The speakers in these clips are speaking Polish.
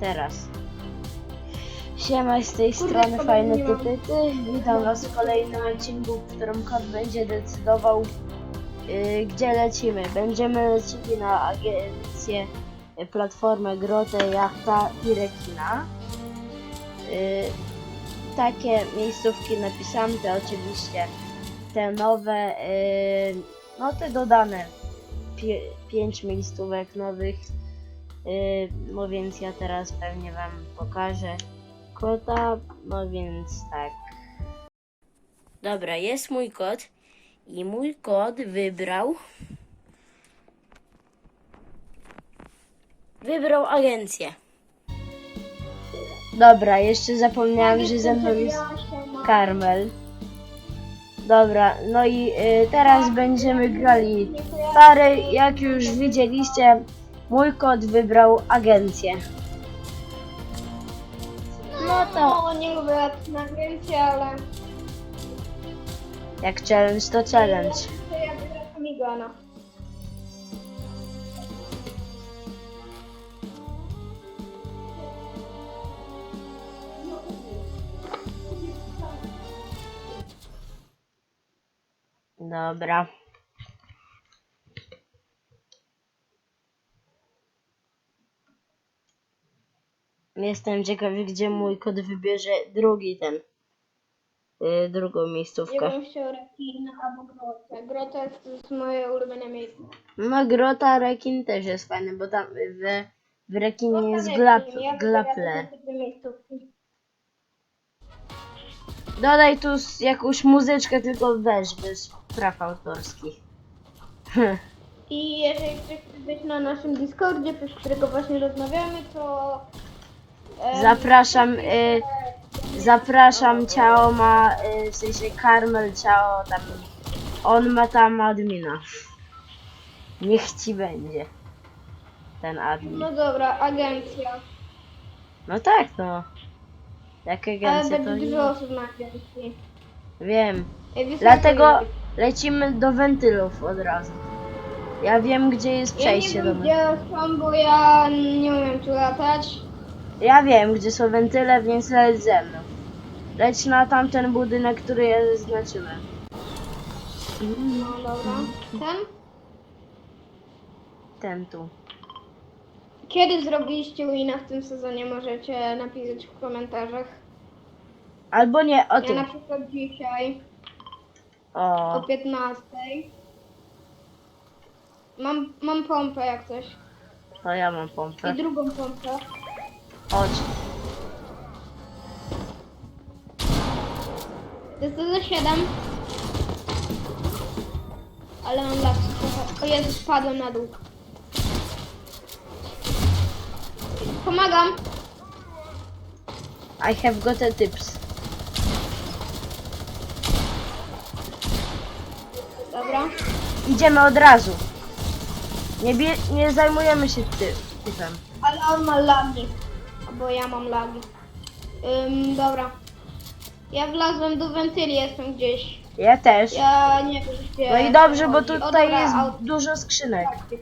teraz. Siema, z tej Kurde, strony fajne że nie mam. typy. Witam was w kolejnym odcinku, w którym kod będzie decydował, yy, gdzie lecimy. Będziemy lecili na agencję, y, platformę Grotę, Jachta i Rekina. Yy, takie miejscówki napisałem, te oczywiście te nowe, yy, no te dodane pie, pięć miejscówek nowych. No więc ja teraz pewnie wam pokażę kota, no więc tak. Dobra, jest mój kot i mój kot wybrał wybrał agencję. Dobra, jeszcze zapomniałam, że ze mną jest Karmel. Dobra, no i y, teraz będziemy grali pary. Jak już widzieliście, mój kot wybrał agencję. No to No, nie lubię na agencję, ale... jak challenge to challenge. To ja biorę Amigona. Dobra. Jestem ciekawy, gdzie mój kot wybierze drugi ten. y, drugą Ja miejscówkę. bym chciał rekina albo grotę. Grota jest, to jest moje ulubione miejsce. No grota rekin też jest fajny, bo tam w, w rekinie Grota jest glap, miejscówki. Dodaj tu s- jakąś muzyczkę, tylko weź bez praw autorskich. I jeżeli ktoś chce być na naszym Discordzie, przez którego właśnie rozmawiamy, to... Zapraszam, y, zapraszam ciało ma, y, w sensie Karmel ciało tam, on ma tam admina. Niech ci będzie. Ten admin. No dobra, agencja. No tak no. Jak Ale agencja to będzie dużo osób na agencji. Wiem. Ej, Dlatego lecimy do wentylów od razu. Ja wiem gdzie jest przejście ja do nie wiem, wentylów. gdzie są, bo ja nie umiem tu latać. Ja wiem gdzie są wentyle, więc leć ze mną. Leć na tamten budynek, który ja zaznaczyłem. No dobra. Ten? Ten tu. Kiedy zrobiliście wina w tym sezonie? Możecie napisać w komentarzach. Albo nie, o Ja tym. na przykład dzisiaj O, o 15. Mam, mam pompę jak coś. to ja mam I pompę. drugą pompę. Chodź. Jest to za 7. Ale mam trochę. O Jezu, spadłem na dół. Pomagam. I have got a tips. Dobra. Idziemy od razu. Nie, bie, nie zajmujemy się ty, typem. Ale on ma lagi. Bo ja mam lagi. Ym, dobra. Ja wlazłem do wentyli, jestem gdzieś. Ja też. Ja nie wiem gdzie. No i dobrze, bo chodzi. O, tutaj dobra, jest aut- dużo skrzynek. Taktyk.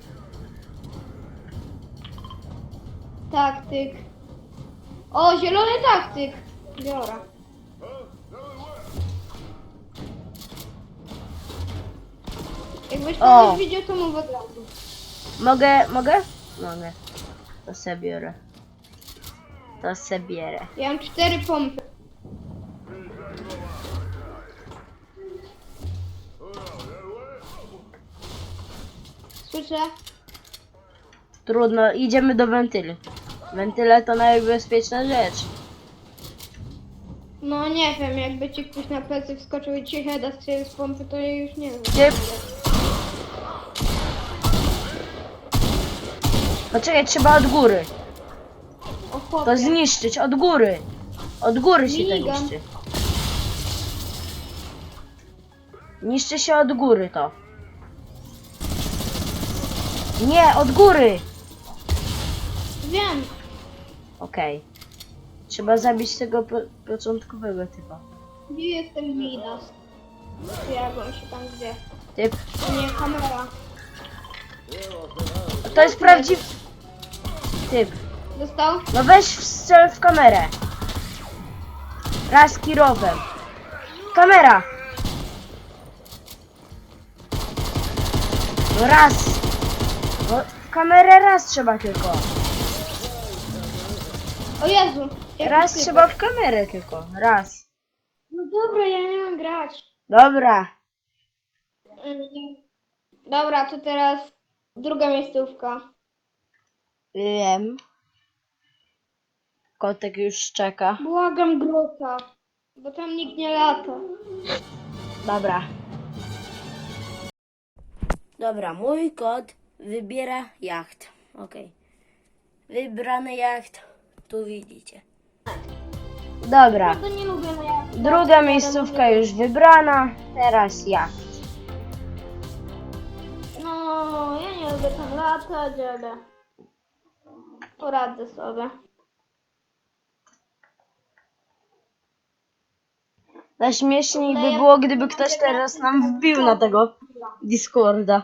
Taktyk. O, zielony taktyk. Biorę. Jakbyś O. kogoś widział, to mów od razu. Mogę, mogę? Mogę. To se biorę. To se bierę. Ja mam cztery pompy. Słyszę? Trudno, idziemy do wentyli. Wentyle to najbezpieczna rzecz. No nie wiem, jakby ci ktoś na plecy wskoczył i ci heada strzelił z pompy, to ja już nie wiem. Typ. Poczekaj, trzeba od góry. O chłopie. To zniszczyć, od góry. Od góry się to Minigun. niszczy. Niszczy się od góry to. Nie, od góry! Wiem. Okej. Trzeba zabić tego po początkowego typa. Gdzie jest ten Midas? Jak on się tam gdzie? Typ. To nie kamera. To jest prawdziwy... Typ. Dostał? No weź strzel w kamerę. Raz kirowem. Kamera. No raz. No, w kamerę raz trzeba tylko. O Jezu. jaki Raz trzeba w kamerę tylko. Raz. No dobra, ja nie mam grać. Dobra. Mm, Dobra, to teraz druga miejscówka. Wiem. Kotek już czeka. Błagam grota, bo tam nikt nie lata. Dobra. Dobra, mój kot wybiera jacht. Okej. Wybrany jacht. Tu widzicie. Dobra. Nie lubię na. Druga miejscówka już wybrana. Teraz jacht. No, ja nie lubię tam latać, ale poradzę sobie. Najśmieszniej by było, gdyby ktoś teraz nam wbił na tego Discorda.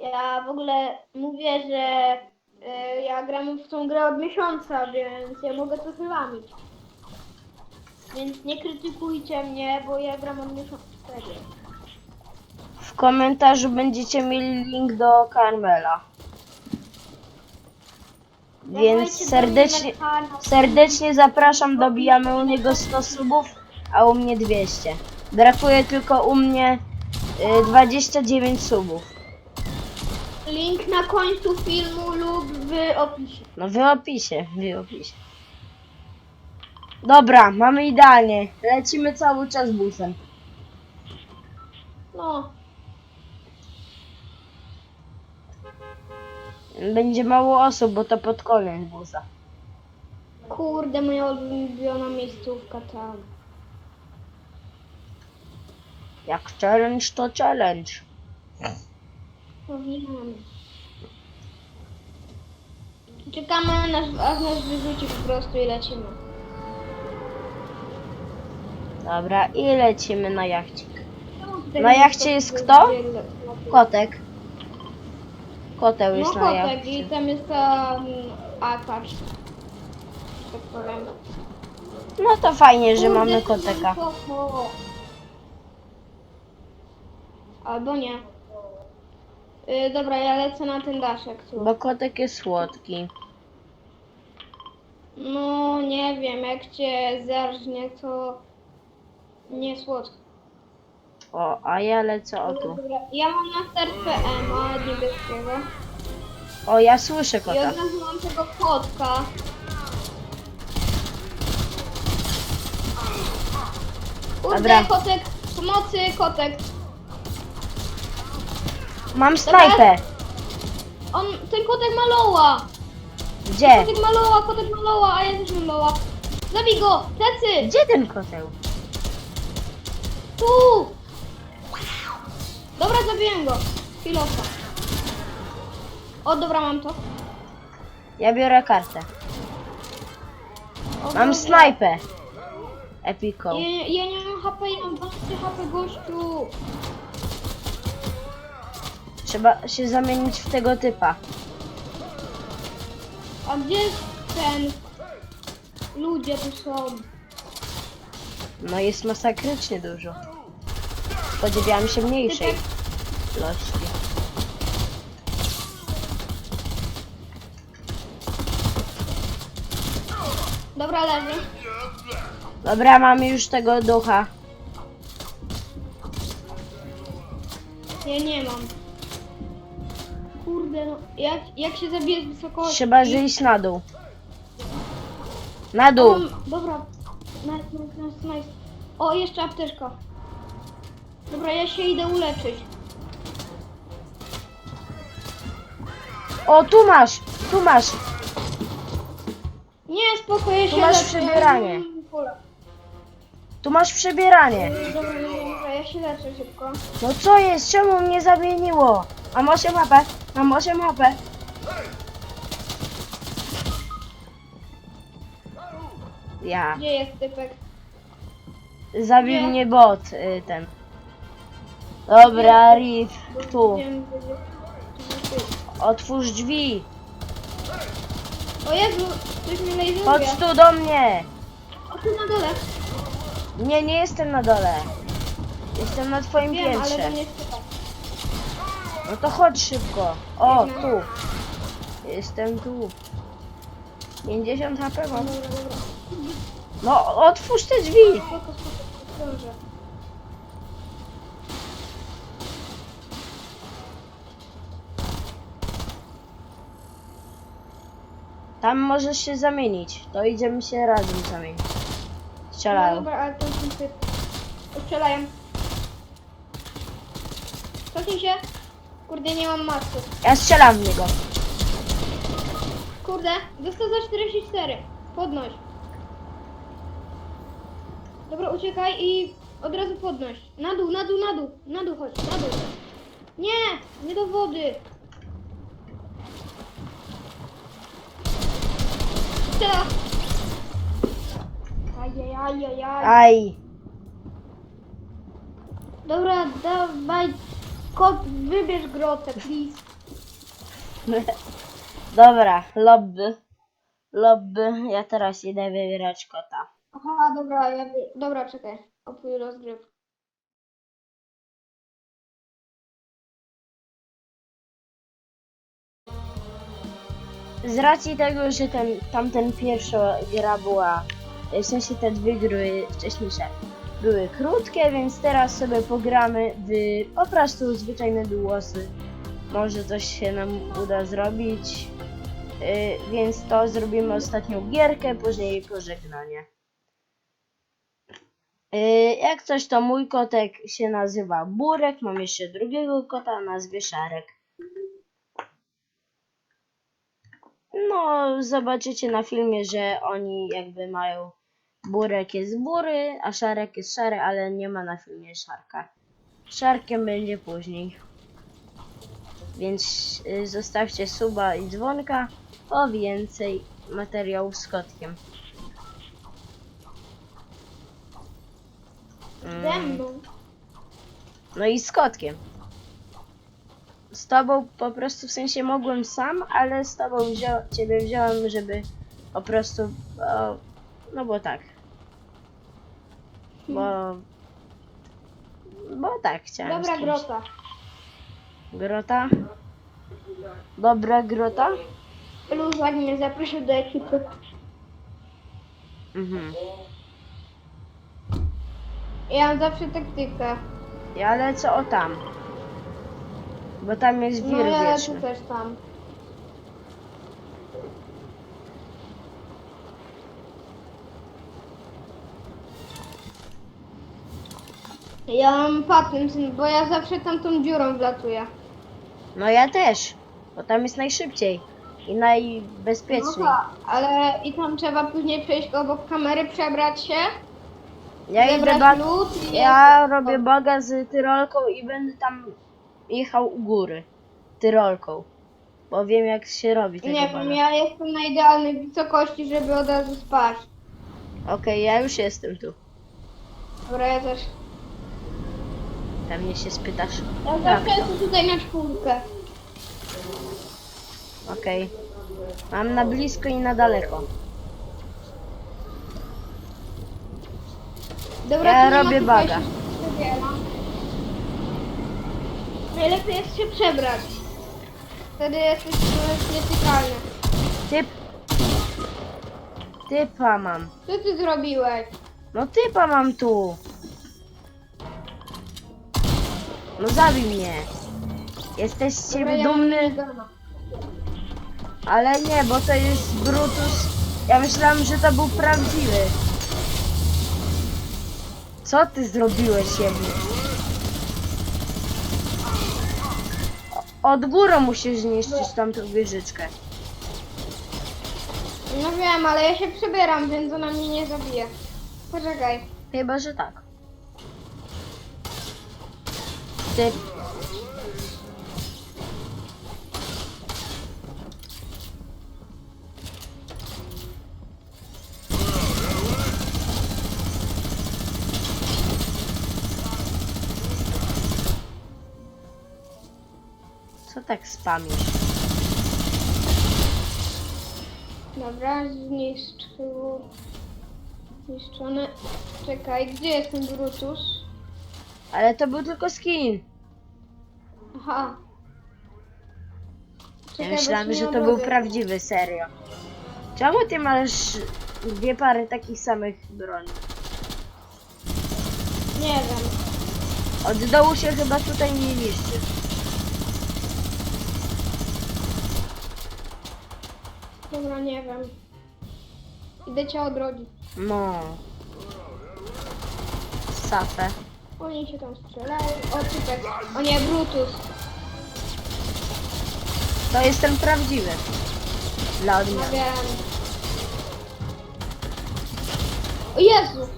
Ja w ogóle mówię, że y, ja gram w tą grę od miesiąca, więc ja mogę trochę lamić. Więc nie krytykujcie mnie, bo ja gram od miesiąca. Serio. W komentarzu będziecie mieli link do Carmela. Więc serdecznie, serdecznie zapraszam, dobijamy u niego 100 subów, a u mnie 200. Brakuje tylko u mnie y, 29 subów. Link na końcu filmu lub w opisie. No w opisie, w opisie. Dobra, mamy idealnie. Lecimy cały czas busem. No, Będzie mało osób, bo to pod koniec busa. kurde, moja ulubiona miejscówka tam. Jak challenge to challenge. No wiem. Czekamy aż, aż nas wyrzuci po prostu i lecimy. Dobra, i lecimy na jachcik. Czemu tutaj Na jachcie jest kto? Kotek. Koteł No jest na kotek i jachcie. tam jest ta mm, akacz. Tak powiem. No to fajnie, że Kurde, mamy to koteka. koko. Albo nie. Y, dobra, ja lecę na ten daszek tu. Bo kotek jest słodki. No nie wiem, jak cię zerżnie, to nie słodko. O, a ja lecę o tu. Dobra, ja mam na serce Ema niebieskiego. O, ja słyszę I kota. od razu mam tego kotka. Kurde, Dobra. kotek, pomocy, kotek. Mam snajpę. On, ten kotek ma loła. Gdzie? Kotek ma loła, kotek ma loła, a ja też mam loła. Zabij go, plecy, Gdzie ten koteł? tu. Dobra, zabiłem go. Chwilosa. O, dobra, mam to. Ja biorę kartę. O, Mam dobra. snajpę. Epiką. Ja, ja nie mam HP, ja mam 12 HP, gościu. Trzeba się zamienić w tego typa. A gdzie jest ten... Ludzie tu są. No jest masakrycznie dużo. Spodziewałam się mniejszej Typek, ilości. dobra, leży. Dobra, mamy już tego ducha. Ja nie mam. Kurde, no. Jak, jak się zabije z wysokości? Trzeba zejść na dół. Na dół. Mam, dobra. Nice, nice, nice. O, jeszcze apteczka. Dobra, ja się idę uleczyć. O, tu masz, tu masz. Nie, spoko, ja się masz leczę. przebieranie. Mam. Tu masz przebieranie. Dobra, dobra, dobra, ja się leczę szybko. No co jest? Czemu mnie zamieniło? Mam 8 HP. Mam 8 HP. Ja. Gdzie jest typek? Zabił Nie. mnie bot y, ten. Dobra, Riff. Tu. Gdzie-. Otwórz drzwi. O Jezu, coś mnie lejzuje. Chodź tu do mnie! O, tu na dole. Nie, nie jestem na dole. Jestem na twoim Wiem, ale piętrze. do mnie strzela. No to chodź szybko. O, Biegnę. tu. Jestem tu. 50 HP mam. Dobra, dobra. No, otwórz te drzwi. Spoko, spoko, dobrze. Tam możesz się zamienić. To idziemy się razem zamienić. No Strzelają. dobra, ale to są ty. Strzelają. Cofnij się. Kurde, nie mam matki. Ja strzelam w niego. Kurde, dostał za 44. Podnoś. Dobra, uciekaj i od razu podnoś. Na dół, na dół, na dół. Na dół chodź, na dół. Nie, nie do wody. Strzela. Ajajajajaj. Aj. Dobra, dawaj. Kot, wybierz grotę, please. Dobra, lobby. Lobby. Ja teraz idę wybierać kota. Aha, dobra, ja wy... Dobra, czekaj. Opój rozgrywkę. Z racji tego, że ten, tamten pierwsza gra była, w sensie te dwie gry wcześniejsze były krótkie, więc teraz sobie pogramy w po prostu zwyczajne duosy. Może coś się nam uda zrobić, yy, więc to zrobimy ostatnią gierkę, później pożegnanie. Yy, jak coś to mój kotek się nazywa Burek, mam jeszcze drugiego kota nazwie Szarek. No, zobaczycie na filmie, że oni jakby mają. Burek jest bury, a szarek jest szary, ale nie ma na filmie szarka. Szarkiem będzie później. Więc y, zostawcie suba i dzwonka o więcej materiałów z kotkiem. Ze Mm, mną. no i z kotkiem. Z tobą po prostu w sensie mogłem sam, ale z tobą wzią, ciebie wziąłem, żeby po prostu. O, no bo tak. Bo. Bo tak chciałem. z Dobra, kimś. grota. Grota? Dobra grota? Luzak mnie zaprosił do ekipy. Mhm. Ja mam zawsze taktykę. Ja lecę o tam. Bo tam jest wir No ja wieczny. też tam. Ja mam patent, bo ja zawsze tamtą dziurą wlatuję. No ja też. Bo tam jest najszybciej. I No najbezpieczniej. tak, ale i tam trzeba później przejść obok kamery, przebrać się, Ja idę zebrać ba- lód i... Ja robię baga z tyrolką i będę tam jechał u góry. Tyrolką. Bo wiem jak się robi tego Nie wiem, ja jestem na idealnej wysokości, żeby od razu spać. Okej, ja już jestem tu. Dobra, ja też. Tam mnie się spytasz. Ja Tak, zawsze jestem tutaj na czwórkę. Okej. Mam na blisko i na daleko. Dobra, Ja to nie ma robię baga. się przebieram. Najlepiej jest się przebrać. Wtedy jesteś nietykalny. Typ. Typa mam. Co ty zrobiłeś? No typa mam tu. No zabij mnie. Jesteś z Dobra, ciebie ja dumny, ale nie, bo to jest Brutus. Ja myślałem, że to był prawdziwy. Co ty zrobiłeś jemu? Od góry musisz zniszczyć tamtą wieżyczkę. No wiem, ale ja się przebieram, więc ona mnie nie zabije. Poczekaj. Chyba, że tak. Ty. Tak spamisz? Dobra, zniszczył. Zniszczony. Czekaj, gdzie jest ten Brutus? Ale to był tylko skin. Aha. Ja Czekaj, bo myślałem, że to był prawdziwy, serio. Czemu ty masz dwie pary takich samych broni? Nie wiem. Od dołu się chyba tutaj nie niszczy. Dobra, nie wiem. Idę cię odrodzić. No. Safę. Oni się tam strzelają. O, czekaj. O nie, Brutus. To jest ten prawdziwy. Dla No odmiany. wiem. O Jezu!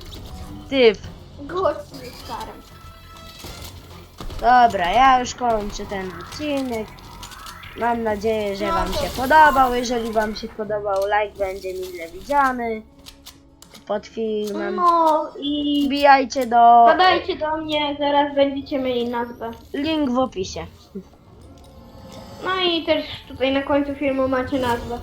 Typ. Gość jest starym. Dobra, ja już kończę ten odcinek. Mam nadzieję, że Wam się podobał. Jeżeli Wam się podobał, like będzie mile widziany pod filmem. No i... Wbijajcie do Podajcie do mnie, zaraz będziecie mieli nazwę. link w opisie. No i też tutaj na końcu filmu macie nazwę.